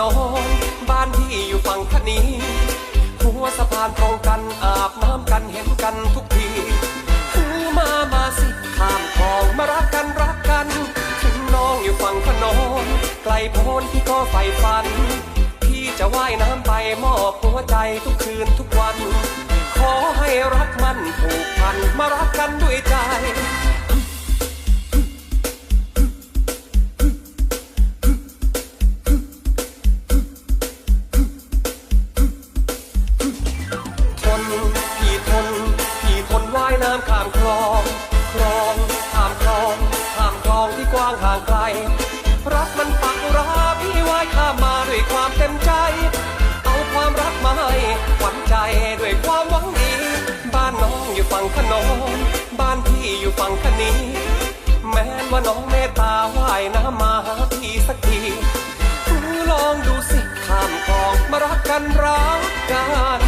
น้อยู่ฝั่งคนีหัวสะพานตรงกันอาบน้ำกันเห็นกันทุกทีคือมามาสิข้ามคลองมารักกันรักกันถึงน้องอยู่ฝั่งขนนไกลโพ้นพี่ก็ใฝ่ฝัน พี่จะว่ายน้ำไปมอบหัวใจทุกคืนทุกวัน ขอให้รักมันผูกพันมารักกันด้วยใจำข้ามคลองคลองข้ามคลองข้ามคลองที่กว้างห่างไกล รักมันปักราพี่วายข้ามมาด้วยความเต็มใจ เอาความรักมาให้หวันใจด้วยความหวังดี บ้านน้องอยู่ฝั่งขนนบ้านพี่อยู่ฝั่งคนีแม้ว่าน้องเมตตาว่ายน้ำมาหาพี่สักทีลองดูสิข้ามคลองมารักกันรักกัน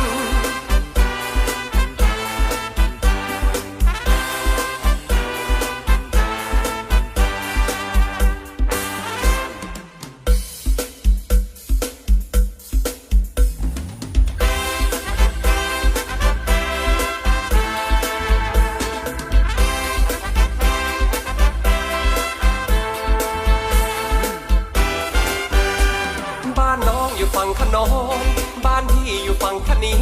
ฝั่งขนอนบ้านพี่อยู่ฝั่งคนี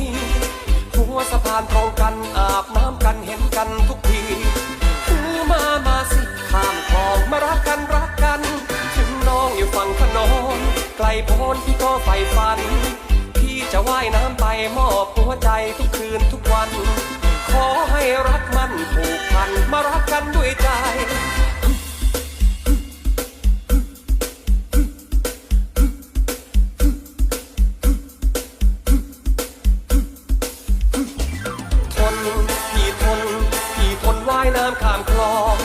หัวสะพานตรงกันอาบน้ำกันเห็นกันทุกทีคือมามาสิข้ามคลองมารักกันรักกัน ถึงน้องอยู่ฝั่งขนอนไกลโพ้นพี่ก็ใฝ่ฝัน พี่จะว่ายน้ำไปมอบหัวใจทุกคืนทุกวัน้ำข้ามคลอง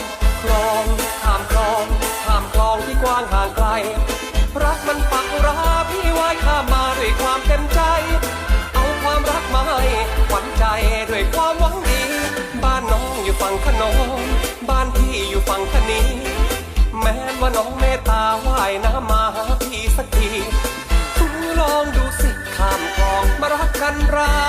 คลองข้ามคลองข้ามคลองที่กว้างห่างไกล รักมันปักราพี่ว่ายข้ามมาด้วยความเต็มใจ เอาความรักมาให้หวัญใจด้วยความหวังดี บ้านน้องอยู่ฝั่งขนมบ้านพี่อยู่ฝั่งคนีแม้ว่าน้องเมตตาว่ายน้ำมาหาพี่สักทีลองดูสิข้ามคลองมารักกันรา